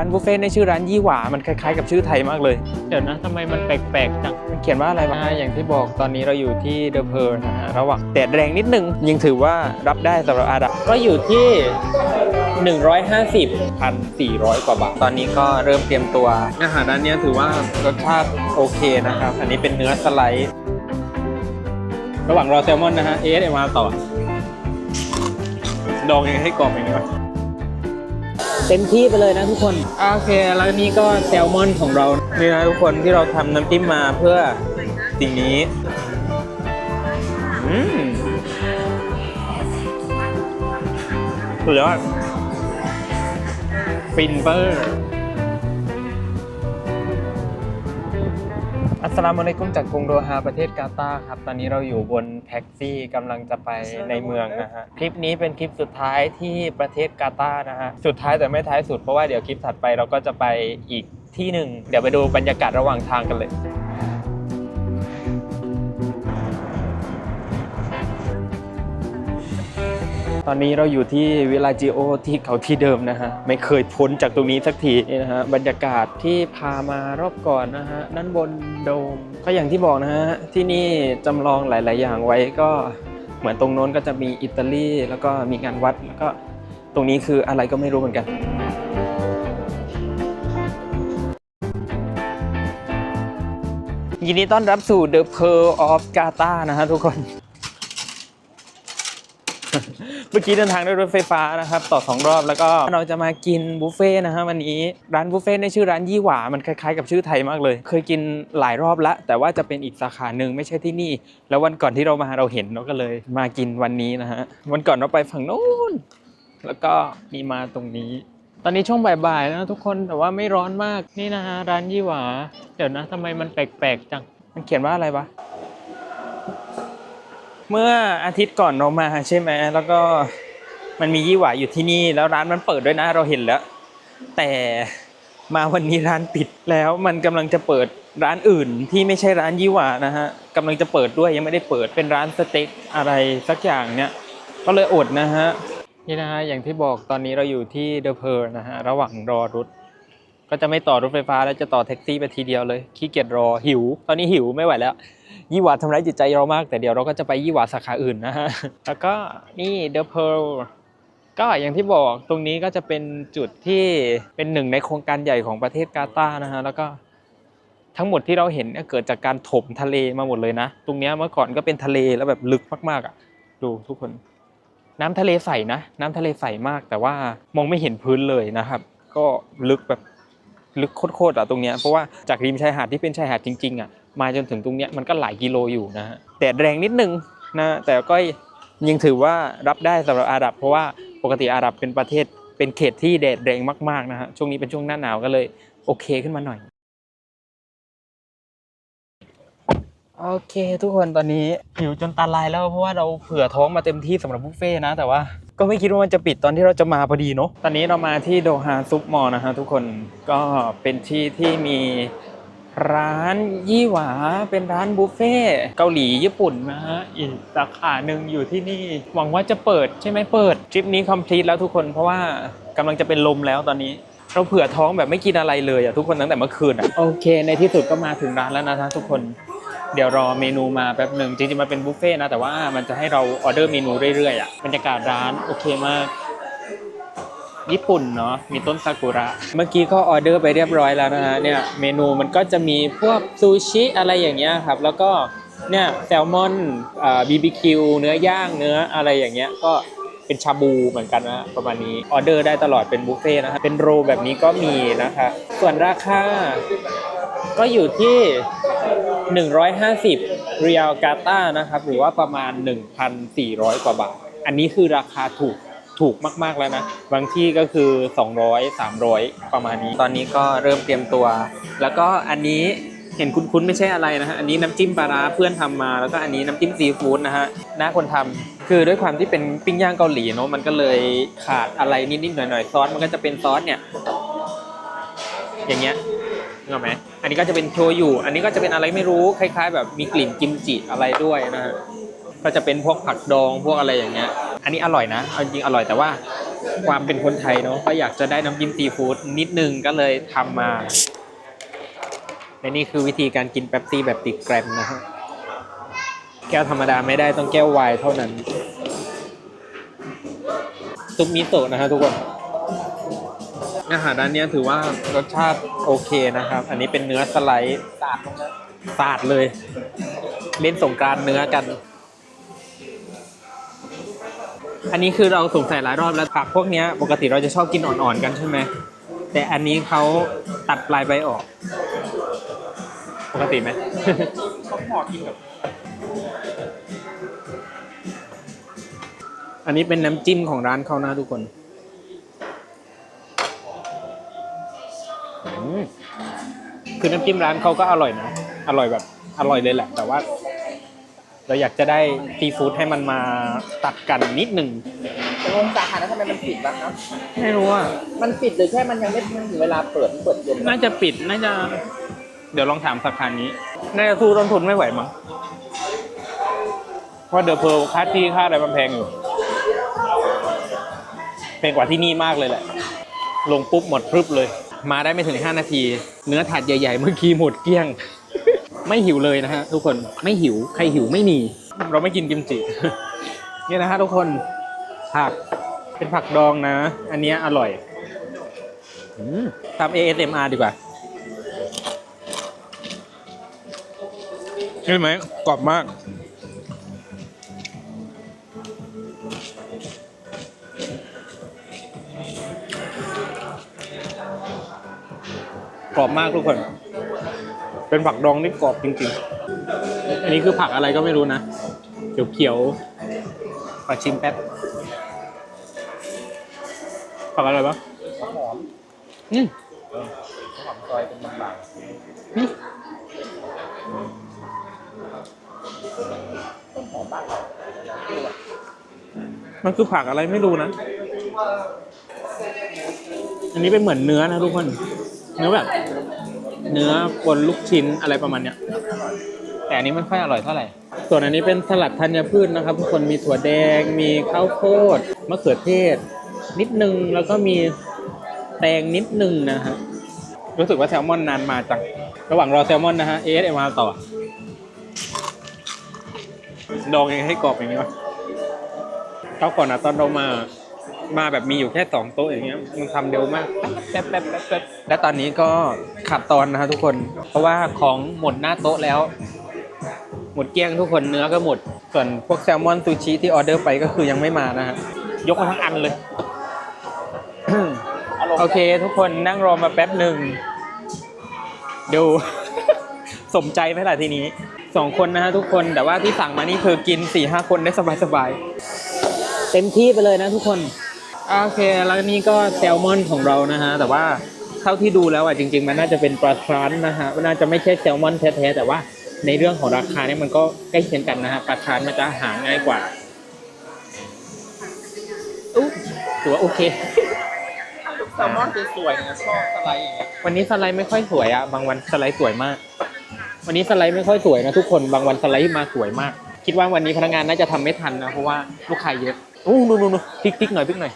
ร้านบุฟเฟ่ต์ในชื่อร้านยี่หว่ามันคล้ายๆกับชื่อไทยมากเลย เดี๋ยวนะทำไมมันแปลกๆจังมันเขียนว่าอะไรวะอ่าอย่างที่บอกตอนนี้เราอยู่ที่เดอะเพร์นะฮะระหว่างแดดแรงนิดนึงยังถือว่ารับได้สำหรับอาดับก็อยู่ที่ 150 1,400 กว่าบาท ตอนนี้ก็เริ่มเตรียมตัว อาหารร้านเนี้ยถือว่ารสชาติโอเคนะครับ อันนี้เป็นเนื้อสไลด์ ระหว่างรอแซลมอนนะฮะเอสเอ็มอาร์ต่อ ดองยังไงให้กรอบอย่างนี้วะ เต็มที่ไปเลยนะทุกคน โอเค แล้วนี่ก็แซลมอนของเรา นี่นะทุกคนที่เราทำน้ำจิ้มมาเพื่อสิ่งนี้ อืมสุดยอดฟินเบอร์ อัสสลามุอะลัยกุมจากกรุงโดฮาประเทศกาตาร์ครับ ตอนนี้เราอยู่บนแท็กซี่กำลังจะไปในเมืองนะฮะ คลิปนี้เป็นคลิปสุดท้ายที่ประเทศกาตาร์นะฮะ สุดท้ายแต่ไม่ท้ายสุดเพราะว่าเดี๋ยวคลิปถัดไปเราก็จะไปอีกที่หนึ่ง เดี๋ยวไปดูบรรยากาศระหว่างทางกันเลย อนนี้เราอยู่ที่วิลาจิโอที่เขาที่เดิมนะฮะ ไม่เคยพ้นจากตรงนี้สักทีนี่นะฮะ บรรยากาศที่พามารอบก่อนนะฮะด้านบนโดม ก็อย่างที่บอกนะฮะ ที่นี่จำลองหลาย ๆ อย่างไว้ก็เหมือนตรงโน้นก็จะมีอิตาลีแล้วก็มีงานวัดแล้วก็ตรงนี้คืออะไรก็ไม่รู้เหมือนกันยินดีต้อนรับสู่ The Pearl of Qatar นะฮะทุกคน เมื่อกี้เดินทางด้วยรถไฟฟ้านะครับ ต่อสองรอบแล้วก็เราจะมากินบุฟเฟ่นะฮะวันนี้ร้านบุฟเฟ่ต์ในชื่อร้านยี่หว่ามันคล้ายๆกับชื่อไทยมากเลย เคยกินหลายรอบละแต่ว่าจะเป็นอีกสาขาหนึ่งไม่ใช่ที่นี่ แล้ววันก่อนที่เรามาเราเห็นเราก็เลยมากินวันนี้นะฮะวันก่อนเราไปฝั่งโน้นแล้วก็มีมาตรงนี้ ตอนนี้ช่วงบ่ายๆนะทุกคนแต่ว่าไม่ร้อนมากนี่นะฮะร้านยี่หว่าเดี๋ยวนะทำไมมันแปลกๆจังมันเขียนว่าอะไรวะ เมื่ออาทิตย์ก่อนเรามาใช่ไหมแล้วก็มันมียี่หวาอยู่ที่นี่ แล้วร้านมันเปิดด้วยนะเราเห็นแล้ว แต่มาวันนี้ร้านปิดแล้วมันกำลังจะเปิดร้านอื่นที่ไม่ใช่ร้านยี่หวานะฮะกำลังจะเปิดด้วยยังไม่ได้เปิดเป็นร้านสเต็กอะไรสักอย่างเนี้ยก็เลยอดนะฮะนี่นะฮะอย่างที่บอกตอนนี้เราอยู่ที่เดอะเพร์นะฮะระหว่างรอรถก็จะไม่ต่อรถไฟฟ้าแล้วจะต่อแท็กซี่ไปทีเดียวเลยขี้เกียจรอหิว ตอนนี้หิวไม่ไหวแล้ว ยี่หวาทำร้ายจิตใจเรามาก แต่เดี๋ยวเราก็จะไปยี่หวาสาขาอื่นนะฮะ แล้วก็นี่เดอะเพลก็อย่างที่บอกตรงนี้ก็จะเป็นจุดที่เป็นหนึ่งในโครงการใหญ่ของประเทศกาตาร์นะฮะ แล้วก็ทั้งหมดที่เราเห็นเนี่ยเกิดจากการถมทะเลมาหมดเลยนะ ตรงนี้เมื่อก่อนก็เป็นทะเลแล้วแบบลึกมากๆอะ ดูทุกคน น้ำทะเลใสนะ น้ำทะเลใสมาก แต่ว่ามองไม่เห็นพื้นเลยนะครับ ก็ลึกแบบลึกโคตรๆอะตรงเนี้ยเพราะว่าจากริมชายหาดที่เป็นชายหาดจริงๆอะ มาจนถึงตรงเนี้ยมันก็หลายกิโลอยู่นะฮะแดดแรงนิดนึงนะแต่ก็ยังถือว่ารับได้สำหรับอาหรับ เพราะว่าปกติอาหรับเป็นประเทศเป็นเขตที่แดดแรงมากๆนะฮะช่วงนี้เป็นช่วงหน้าหนาวก็เลยโอเคขึ้นมาหน่อยโอเค ทุกคนตอนนี้หิวจนตาลายแล้วเพราะว่าเราเผื่อท้องมาเต็มที่สำหรับบุฟเฟ่ต์นะ แต่ว่าก็ไม่คิดว่ามันจะปิดตอนที่เราจะมาพอดีเนาะตอนนี้เรามาที่โดฮาซุปมอลนะฮะทุกคนก็เป็นที่ที่มี ร้านยี่หวาเป็นร้านบุฟเฟ่เกาหลีญี่ปุ่นนะฮะอีกสาขาหนึ่งอยู่ที่นี่หวังว่าจะเปิดใช่ไหมเปิดทริปนี้คอมพลีทแล้วทุกคนเพราะว่ากำลังจะเป็นลมแล้วตอนนี้เราเผื่อท้องแบบไม่กินอะไรเลยอะทุกคนตั้งแต่เมื่อคืนอะโอเค ในที่สุดก็มาถึงร้านแล้วนะทุกคนเดี๋ยวรอเมนูมาแป๊บหนึ่งจริงๆมันเป็นบุฟเฟ่ต์นะแต่ว่ามันจะให้เราออเดอร์เมนูเรื่อยๆอะบรรยากาศร้านโอเคมาก ญี่ปุ่นเนาะมีต้นซากุระ เมื่อกี้ก็ออเดอร์ไปเรียบร้อยแล้วนะฮะเนี่ยเมนูมันก็จะมีพวกซูชิอะไรอย่างเงี้ยครับ แล้วก็เนี่ยแซลมอนอ่าบีบีคิวเนื้อย่างเนื้ออะไรอย่างเงี้ยก็เป็นชาบูเหมือนกันนะประมาณนี้ออเดอร์ได้ตลอดเป็นบุฟเฟ่นะฮะเป็นโรแบบนี้ก็มีนะคะส่วนราคาก็อยู่ที่ 150 เรียลกาตานะครับ หรือว่าประมาณ 1,400 กว่าบาท อันนี้คือราคาถูก ถูกมากๆแล้วนะ บางที่ก็คือ 200 300 ประมาณนี้ ตอนนี้ก็เริ่มเตรียมตัว แล้วก็อันนี้เห็นคุ้นๆไม่ใช่อะไรนะฮะ อันนี้น้ำจิ้มปลาร้าเพื่อนทำมา แล้วก็อันนี้น้ำจิ้มซีฟู้ดนะฮะ หน้าคนทำคือด้วยความที่เป็นปิ้งย่างเกาหลีเนาะ มันก็เลยขาดอะไรนิดๆหน่อยๆ ซอสมันก็จะเป็นซอสเนี่ย อย่างเงี้ยนึกออกไหมอันนี้ก็จะเป็นโชยุ อันนี้ก็จะเป็นอะไรไม่รู้ คล้าย ๆ แบบมีกลิ่นกิมจิอะไรด้วยนะฮะ ก็จะเป็นพวกผักดองพวกอะไรอย่างเงี้ย อันนี้อร่อยนะเอาจริงอร่อยแต่ว่าความเป็นคนไทยเนาะก็อยากจะได้น้ำจิ้มซีฟู้ดนิดนึงก็เลยทำมาและนี่คือวิธีการกินแป๊บซี่แบบติดแกรมนะฮะแก้วธรรมดาไม่ได้ต้องแก้วไวน์เท่านั้นซุปมิโซะนะฮะทุกคนอาหารร้านนี้ถือว่ารสชาติโอเคนะครับ อันนี้เป็นเนื้อสไลด์สาดสาดเลย เล่นสงการเนื้อกัน อันนี้คือเราสงสัยหลายรอบแล้วผักพวกนี้ปกติเราจะชอบกินอ่อนๆกันใช่ไหมแต่อันนี้เขาตัดปลายใบออก ปกติไหมเขาห่อกินกับอันนี้เป็นน้ำจิ้มของร้านเขานะทุกคนคือน้ำจิ้มร้านเขาก็อร่อยนะ อร่อยแบบอร่อยเลยแหละ แต่ว่า เราอยากจะได้ซีฟู้ดให้มันมาตัดกันนิดหนึ่งแต่งงสาขาแล้วทำไมมันปิดบ้างนะไม่รู้อะมันปิดหรือแค่มันยังไม่ถึงเวลาเปิดเปิดเย็นน่าจะปิดน่าจะ เดี๋ยวลองถามสาขานี้น่าจะสู้ต้นทุนไม่ไหวมั้งเพราะเดอะเพลค่าที่ค่าอะไรมันแพงอยู่แพงกว่าที่นี่มากเลยแหละ ลงปุ๊บหมดพรึบเลย มาได้ไม่ถึง 5 นาที เนื้อถาดใหญ่ ๆ เมื่อกี้หมดเกลี้ยง ไม่หิวเลยนะฮะทุกคนไม่หิวใครหิวไม่มี เราไม่กินกิมจิ เนี่ยนะฮะทุกคนผักเป็นผักดองนะ อันเนี้ยอร่อยอืมทำ ASMR ดีกว่าเห็นไหมกรอบมาก กรอบมากทุกคน เป็นผักดองที่กรอบจริงๆ อันนี้คือผักอะไรก็ไม่รู้นะ เขียวๆขอชิมแป๊บ ผักอะไรบ้างเขาหอมอืมเขาหอมซอยเป็นบางนี่ๆต้นหอมบ้านเรามันคือผักอะไรไม่รู้นะ อันนี้เป็นเหมือนเนื้อนะทุกคน เนื้อแบบ เนื้อบนลูกชิ้นอะไรประมาณเนี้ยแต่อันนี้ไม่ค่อยอร่อยเท่าไหร่ ส่วนอันนี้เป็นสลัดธัญพืชนะครับ ทุกคนมีถั่วแดง มีข้าวโพดมะเขือเทศ นิดนึงแล้วก็มีแตงนิดนึงนะฮะรู้สึกว่าแซลมอนนานมาจังระหว่างรอแซลมอนนะฮะ ASMR ต่อดองยังให้กรอบอย่างนี้วะเขาก่อนนะตอนเรามา มาแบบมีอยู่แค่สองโต๊ะอย่างเงี้ยมันทำเร็วมากแป๊บแป๊บแป๊บแป๊บและตอนนี้ก็ขาดตอนนะฮะทุกคน เพราะว่าของหมดหน้าโต๊ะแล้ว หมดเกลี้ยงทุกคนเนื้อก็หมด ส่วนพวกแซลมอนซูชิที่ออเดอร์ไปก็คือยังไม่มานะฮะยกมาทั้งอันเลยอารมณ์โอเค ทุกคนนั่งรอมาแป๊บหนึ่งดู สมใจไหมล่ะทีนี้สองคนนะฮะทุกคนแต่ว่าที่สั่งมานี่คือกินสี่ห้าคนได้สบายๆเต็มที่ไปเลยนะทุกคน โอเค แล้วนี่ก็แซลมอนของเรานะฮะ แต่ว่าเท่าที่ดูแล้วอะจริง ๆ มันน่าจะเป็นปลาทรานนะฮะมันน่าจะไม่ใช่แซลมอนแท้ๆแต่ว่าในเรื่องของราคาเนี่ยมันก็ใกล้เคียงกันนะฮะปลาทรานมันจะหาง่ายกว่าอุ๊ยถือว่าโอเคแซลมอนสวยๆนะชอบสไลด์อย่างเงี้ยวันนี้สไลด์ไม่ค่อยสวยอะบางวันสไลด์สวยมาก วันนี้สไลด์ไม่ค่อยสวยนะทุกคนบางวันสไลด์มาสวยมาก คิดว่าวันนี้พนักงานน่าจะทำไม่ทันนะเพราะว่าลูกค้าเยอะ อู้นู่นนู่นนู่นพลิกพลิกหน่อยพลิกหน่อย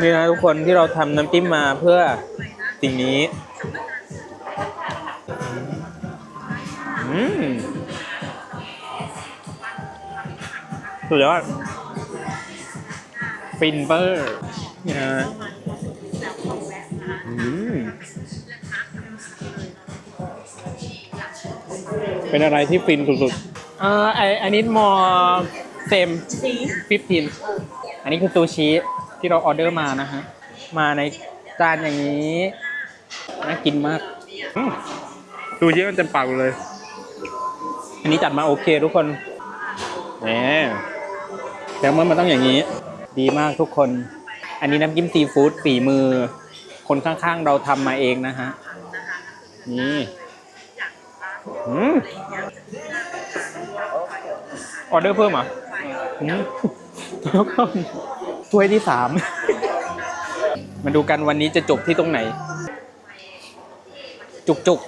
นี่นะทุกคนที่เราทำน้ำจิ้มมาเพื่อสิ่งนี้อืมสุดยอดฟินเบอร์นี่นะอืมเป็นอะไรที่ฟินสุดๆอ่าไออันนี้มอ เซมฟิฟทีนอันนี้คือซูชิที่เราออเดอร์มานะฮะ มาในจานอย่างนี้น่ากินมากอืมซูชิมันเต็มปากเลย อันนี้จัดมาโอเคทุกคนแหมแต่มันมันต้องอย่างนี้ ดีมากทุกคน อันนี้น้ำจิ้มซีฟู้ดฝีมือ คนข้างๆเราทำมาเองนะฮะ นี่อืมออเดอร์เพิ่มเหรอะ แล้วก็ถ้วยที่สาม มาดูกันวันนี้จะจบที่ตรงไหน จุกจุก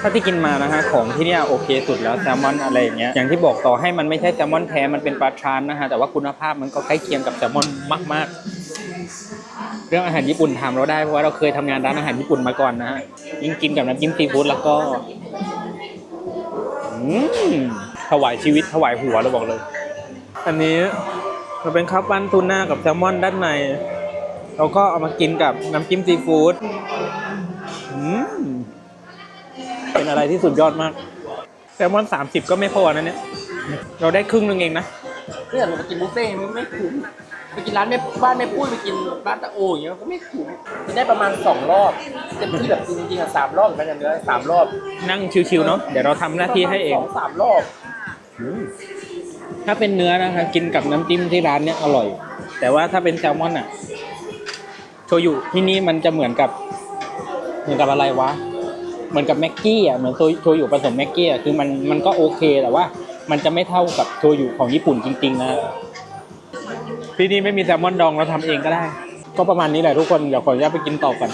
ถ้าที่กินมานะฮะของที่เนี่ยโอเคสุดแล้วแซลมอนอะไรอย่างเงี้ยอย่างที่บอกต่อให้มันไม่ใช่แซลมอนแท้มันเป็นปลาทรานนะฮะแต่ว่าคุณภาพมันก็ใกล้เคียงกับแซลมอนมาก ๆ เรื่องอาหารญี่ปุ่นถามเราได้เพราะว่าเราเคยทำงานร้านอาหารญี่ปุ่นมาก่อนนะฮะยิ่งกินกับน้ำจิ้มซีฟู้ดแล้วก็อืม ถวายชีวิตถวายหัวเราบอกเลย อันนี้มันเป็นข้าวปั้นทูน่ากับแซลมอนด้านในเราก็เอามากินกับน้ำจิ้มซีฟู้ดอืมเป็นอะไรที่สุดยอดมาก แซลมอนสามสิบก็ไม่พอนะเนี่ย เราได้ครึ่งนึงเองนะเนี่ยเราไปกินบุฟเฟ่ต์มันไม่คุ้มไปกินร้านแม่บ้านแม่ปุ้ยไปกินร้านตะโออย่างเงี้ยมันก็ไม่คุ้มกินได้ประมาณสองรอบเต็มที่แบบจริงๆอะสามรอบเหมือนกันอย่างเนื้อสามรอบ นั่งชิวๆเนาะเดี๋ยวเราทำหน้าที่ให้เองสองสามรอบ ถ้าเป็นเนื้อนะคะกินกับน้ำจิ้มที่ร้านเนี่ยอร่อย แต่ว่าถ้าเป็นแซลมอนอะโชยุที่นี่มันจะเหมือนกับ เหมือนกับอะไรวะ เหมือนกับแม็กกี้อะ เหมือนโชโชยุผสมแม็กกี้อะ คือมันมันก็โอเคแต่ว่า มันจะไม่เท่ากับโชยุของญี่ปุ่นจริง ๆ นะที่นี่ไม่มีแซลมอนดองเราทำเองก็ได้ ก็ประมาณนี้แหละทุกคน เดี๋ยวขออนุญาตไปกินต่อกัน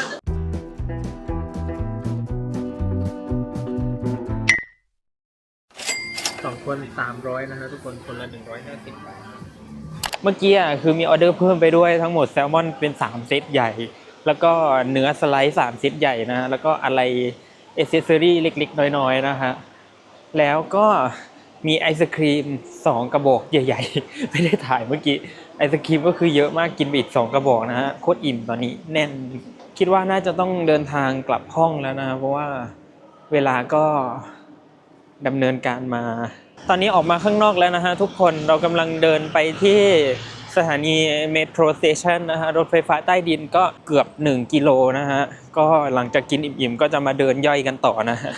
คนสามร้อยนะฮะทุกคนคนละหนึ่งร้อยห้าสิบบาทเมื่อกี้อะคือมีออเดอร์เพิ่มไปด้วยทั้งหมดแซลมอนเป็นสามเซตใหญ่ แล้วก็เนื้อสไลด์สามเซตใหญ่นะ แล้วก็อะไรเอเซสซอรี่เล็กๆ น้อยๆนะฮะแล้วก็มีไอศครีมสองกระบอกใหญ่ ๆ ไม่ได้ถ่ายเมื่อกี้ไอศครีมก็คือเยอะมากกินไปอีกสองกระบอกนะฮะโคตรอิ่มตอนนี้แน่น คิดว่าน่าจะต้องเดินทางกลับห้องแล้วนะ เพราะว่าเวลาก็ดำเนินการมา ตอนนี้ออกมาข้างนอกแล้วนะฮะทุกคนเรากำลังเดินไปที่สถานีเมโทรสเตชันนะฮะรถไฟฟ้าใต้ดินก็เกือบ 1 กิโลนะฮะ ก็หลังจากกินอิ่มๆ ก็จะมาเดินย่อยกันต่อนะฮะ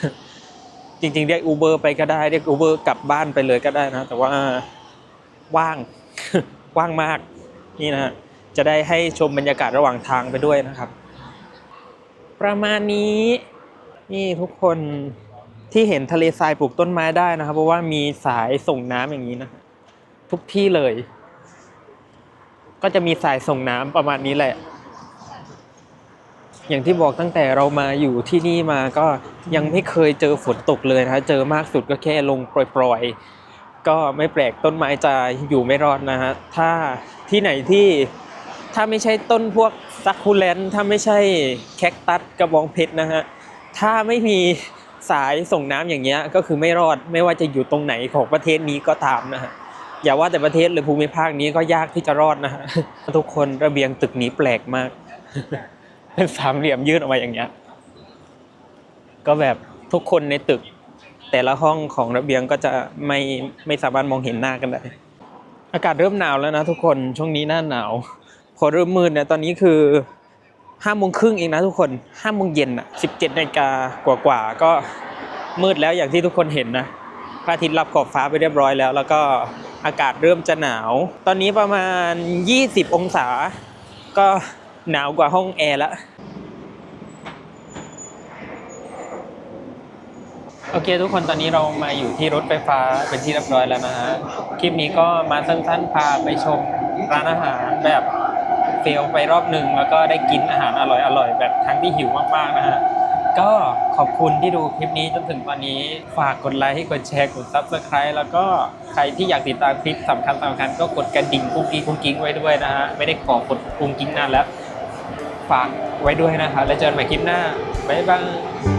จริงๆ เรียกอูเบอร์ไปก็ได้ เรียกอูเบอร์กลับบ้านไปเลยก็ได้นะ แต่ว่าว่างว่างมากนี่นะฮะ จะได้ให้ชมบรรยากาศระหว่างทางไปด้วยนะครับ ประมาณนี้นี่ทุกคน ที่เห็นทะเลทรายปลูกต้นไม้ได้นะครับ เพราะว่ามีสายส่งน้ำอย่างนี้นะทุกที่เลย ก็จะมีสายส่งน้ำประมาณนี้แหละ อย่างที่บอกตั้งแต่เรามาอยู่ที่นี่มาก็ยังไม่เคยเจอฝนตกเลยนะฮะเจอมากสุดก็แค่ลงปล่อยๆก็ไม่แปลกต้นไม้จะอยู่ไม่รอดนะฮะถ้าที่ไหนที่ถ้าไม่ใช่ต้นพวกซักคูแลนถ้าไม่ใช่แคคตัสกระบองเพชรนะฮะถ้าไม่มี สายส่งน้ำอย่างเงี้ยก็คือไม่รอดไม่ว่าจะอยู่ตรงไหนของประเทศนี้ก็ตามนะฮะอย่าว่าแต่ประเทศเลยภูมิภาคนี้ก็ยากที่จะรอดนะฮะทุกคนระเบียงตึกนี้แปลกมากเป็นสามเหลี่ยมยื่นออกมาอย่างเงี้ยก็แบบทุกคนในตึก แต่ละห้องของระเบียงก็จะไม่ไม่สามารถมองเห็นหน้ากันได้อากาศเริ่มหนาวแล้วนะทุกคนช่วงนี้หน้าหนาว พอเริ่มมืดเนี่ยตอนนี้คือ ห้าโมงครึ่งเองนะทุกคนห้าโมงเย็นอะสิบเจ็ดนาฬิกากว่าๆก็มืดแล้วอย่างที่ทุกคนเห็นนะพระอาทิตย์รับขอบฟ้าไปเรียบร้อยแล้ว แล้วก็อากาศเริ่มจะหนาว ตอนนี้ประมาณ 20 องศา ก็หนาวกว่าห้องแอร์ล้วโอเคทุกคนตอนนี้เรามาอยู่ที่รถไฟฟ้าเป็นที่เรียบร้อยแล้วนะฮะ คลิปนี้ก็มาสั้นๆพาไปชมร้านอาหารแบบ เฟลไปรอบหนึ่งแล้วก็ได้กินอาหารอร่อยๆแบบทั้งที่หิวมากๆนะฮะก็ขอบคุณที่ดูคลิปนี้จนถึงตอนนี้ฝากกดไลค์กดแชร์กดซับสไคร b e แล้วก็ใครที่อยากติดตามคลิปสำคัญสำคัญก็กดกระดิ่งกุ้งกิ้งกุ้งกิ้งไว้ด้วยนะฮะไม่ได้ขอกดกุ้งกิ้งนานแล้ว ฝากไว้ด้วยนะคะแล้วเจอกันใหม่คลิปหน้าบ๊ายบาย